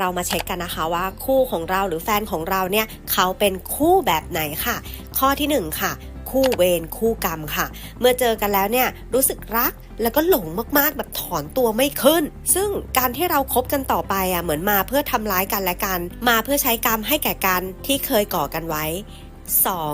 เรามาเช็คกันนะคะว่าคู่ของเราหรือแฟนของเราเนี่ยเขาเป็นคู่แบบไหนค่ะ ข้อที่หนึ่งค่ะคู่เวรคู่กรรมค่ะ เมื่อเจอกันแล้วเนี่ยรู้สึกรักแล้วก็หลงมากๆ แบบถอนตัวไม่ขึ้น ซึ่งการที่เราคบกันต่อไปอะเหมือนมาเพื่อทำร้ายกันและกัน มาเพื่อใช้กรรมให้แก่กันที่เคยก่อกันไว้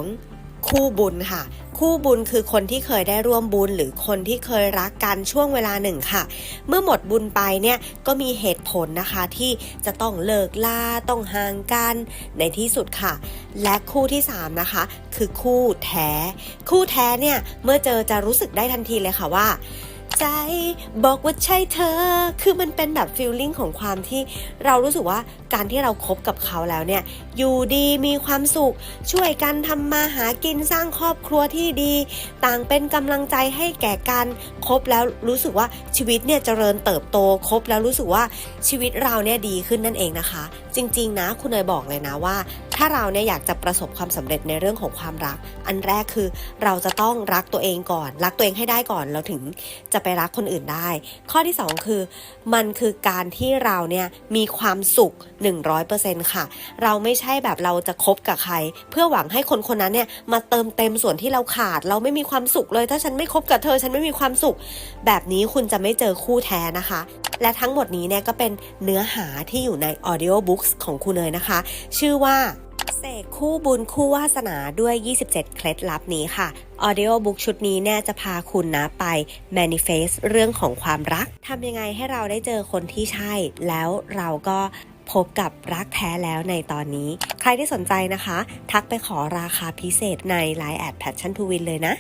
2. คู่บุญค่ะ คู่บุญคือคนที่เคยได้ร่วมบุญหรือคนที่เคยรักกันช่วงเวลาหนึ่งค่ะ เมื่อหมดบุญไปเนี่ยก็มีเหตุผลนะคะที่จะต้องเลิกลาต้องห่างกันในที่สุดค่ะ และคู่ที่ 3 นะคะ คือคู่แท้ คู่แท้เนี่ยเมื่อเจอจะรู้สึกได้ทันทีเลยค่ะว่า ใจ บอกว่าใช่เธอ คือมันเป็นแบบฟีลลิ่งของความที่เรารู้สึกว่าการที่เราครบกับเขาแล้วเนี่ย อยู่ดีมีความสุข ช่วยกันทำมาหากินสร้างครอบครัวที่ดี ต่างเป็นกำลังใจให้แก่กันคบแล้วรู้สึกว่าชีวิตเนี่ยเจริญเติบโตคบแล้วรู้สึกว่าชีวิตเราเนี่ยดีขึ้นนั่นเองนะคะ จริง ๆ นะ คุณเนยบอกเลยนะว่า ถ้าเราเนี่ยอยากจะประสบความสำเร็จในเรื่องของความรัก อันแรกคือเราจะต้องรักตัวเองก่อน รักตัวเองให้ได้ก่อนเราถึงจะไปรักคนอื่นได้ ข้อที่สองคือ มันคือการที่เราเนี่ยมีความสุข 100%ค่ะ เราไม่ใช่แบบเราจะคบกับใคร เพื่อหวังให้คนคนนั้นเนี่ยมาเติมเต็มส่วนที่เราขาด เราไม่มีความสุขเลย ถ้าฉันไม่คบกับเธอ ฉันไม่มีความสุข แบบนี้คุณจะไม่เจอคู่แท้นะคะและทั้งหมดนี้เนี่ยก็เป็นเนื้อหาที่อยู่ใน Audio Books ของคุณเนยนะคะ ชื่อว่า เสกคู่บุญคู่วาสนาด้วย 27 เคล็ดลับนี้ค่ะ Audio Book ชุดนี้เนี่ยจะพาคุณนะไป manifest เรื่องของความรักทำยังไงให้เราได้เจอคนที่ใช่ แล้วเราก็พบกับรักแท้แล้วในตอนนี้ ใครที่สนใจนะคะ ทักไปขอราคาพิเศษใน Line แอดแพชชั่นทูวินเลยนะ